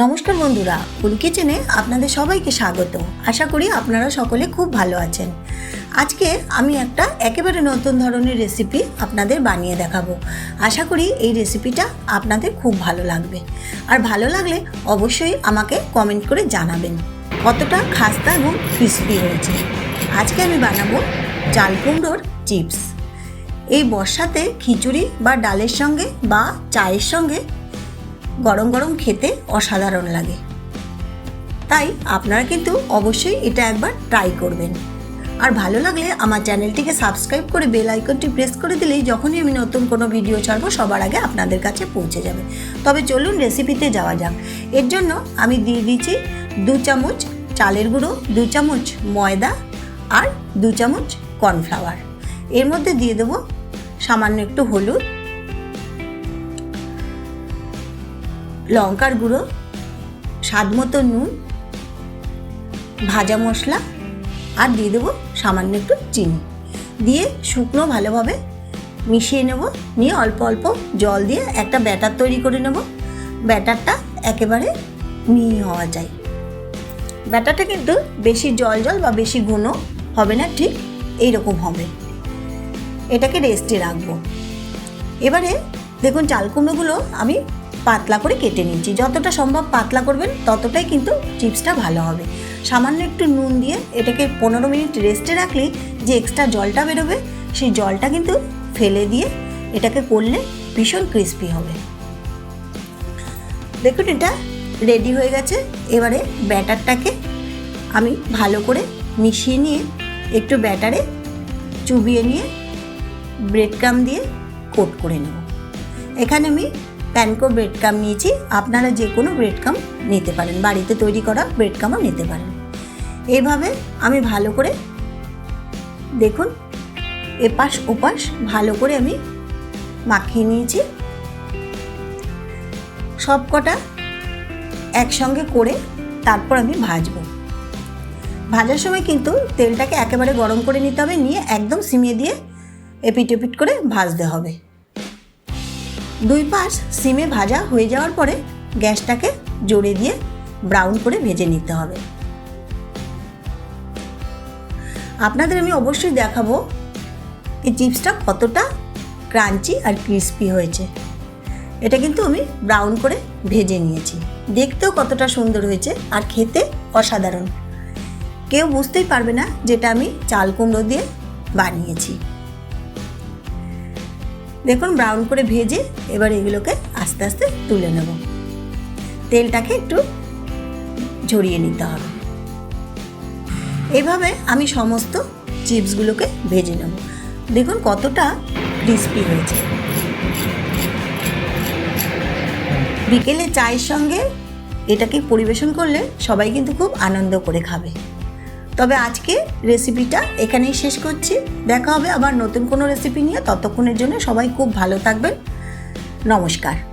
নমস্কার বন্ধুরা ফুল কিচেনে আপনাদের সবাইকে স্বাগত। আশা করি আপনারা সকলে খুব ভালো আছেন। আজকে আমি একটা একেবারে নতুন ধরনের রেসিপি আপনাদের বানিয়ে দেখাবো। আশা করি এই রেসিপিটা আপনাদের খুব ভালো লাগবে। আর ভালো লাগলে অবশ্যই আমাকে কমেন্ট করে জানাবেন। কতটা খাস্তা এবং ক্রিস্পি হয়েছে। আজকে আমি বানাবো চাল কুমড়োর চিপস এই বর্ষাতে খিচুড়ি বা ডালের সঙ্গে বা চায়ের সঙ্গে গরম গরম খেতে অসাধারণ লাগে। তাই আপনারা কিন্তু অবশ্যই এটা একবার ট্রাই করবেন। আর ভালো লাগলে আমার চ্যানেলটিকে সাবস্ক্রাইব করে বেল আইকনটি প্রেস করে দিলেই যখনই আমি নতুন কোনো ভিডিও ছাড়বো, সবার আগে আপনাদের কাছে পৌঁছে যাবে। তবে চলুন রেসিপিতে যাওয়া যাক। এর জন্য আমি দিয়ে দিচ্ছি দু চামচ চালের গুঁড়ো, দু চামচ ময়দা আর দু চামচ কর্নফ্লাওয়ার এর মধ্যে দিয়ে দেবো সামান্য একটু হলুদ লঙ্কার গুঁড়ো, স্বাদ মতো নুন, ভাজা মশলা, আর দিয়ে দেবো সামান্য একটু চিনি। দিয়ে শুকনো ভালোভাবে মিশিয়ে নেব। নিয়ে অল্প অল্প জল দিয়ে একটা ব্যাটার তৈরি করে নেব। ব্যাটারটা একেবারে মিহি হওয়া যায়। ব্যাটারটা কিন্তু বেশি জল জল বা বেশি ঘন হবে না, ঠিক এইরকম হবে। এটাকে রেস্টে রাখব। এবারে দেখুন, চাল কুমড়োগুলো আমি পাতলা করে কেটে নিচ্ছি। যতটা সম্ভব পাতলা করবেন, ততটাই কিন্তু চিপসটা ভালো হবে। সামান্য একটু নুন দিয়ে এটাকে পনেরো মিনিট রেস্টে রাখলেই যে এক্সট্রা জলটা বেরোবে, সেই জলটা কিন্তু ফেলে দিয়ে এটাকে করলে ভীষণ ক্রিস্পি হবে। দেখুন এটা রেডি হয়ে গেছে। এবারে ব্যাটারটাকে আমি ভালো করে মিশিয়ে নিয়ে একটু ব্যাটারে চুবিয়ে নিয়ে ব্রেড ক্রাম দিয়ে কোট করে নেব। এখানে আমি প্যানকো ব্রেড ক্রাম নিয়েছি। আপনারা যে কোনো ব্রেড ক্রাম নিতে পারেন। বাড়িতে তৈরি করা ব্রেড ক্রামও নিতে পারেন। এইভাবে আমি ভালো করে দেখুন, এপাশ ওপাশ ভালো করে আমি মাখিয়ে নিয়েছি। সব কটা একসঙ্গে করে তারপর আমি ভাজবো। ভাজার সময় কিন্তু তেলটাকে একেবারে গরম করে নিতে হবে, নিয়ে একদম সিমিয়ে দিয়ে এপিট এপিট করে ভাজতে হবে। দুই পাশ সিমে ভাজা হয়ে যাওয়ার পরে গ্যাসটাকে জোরে দিয়ে ব্রাউন করে ভেজে নিতে হবে। আপনাদের আমি অবশ্যই দেখাবো এই চিপসটা কতটা ক্রাঞ্চি আর ক্রিস্পি হয়েছে। এটা কিন্তু আমি ব্রাউন করে ভেজে নিয়েছি। দেখতেও কতটা সুন্দর হয়েছে আর খেতে অসাধারণ। কেউ বুঝতেই পারবে না যেটা আমি চাল কুমড়ো দিয়ে বানিয়েছি। দেখুন ব্রাউন করে ভেজে এবার এগুলোকে আস্তে আস্তে তুলে নেব। তেলটাকে একটু ঝরিয়ে নিতে হবে। এভাবে আমি সমস্ত চিপসগুলোকে ভেজে নেব। দেখুন, কতটা ক্রিস্পি হয়েছে। বিকেলে চায়ের সঙ্গে এটাকে পরিবেশন করলে সবাই কিন্তু খুব আনন্দ করে খাবে। তবে আজকে রেসিপিটা এখানেই শেষ করছি। দেখা হবে আবার নতুন কোনো রেসিপি নিয়ে। ততক্ষণের জন্য সবাই খুব ভালো থাকবেন। নমস্কার।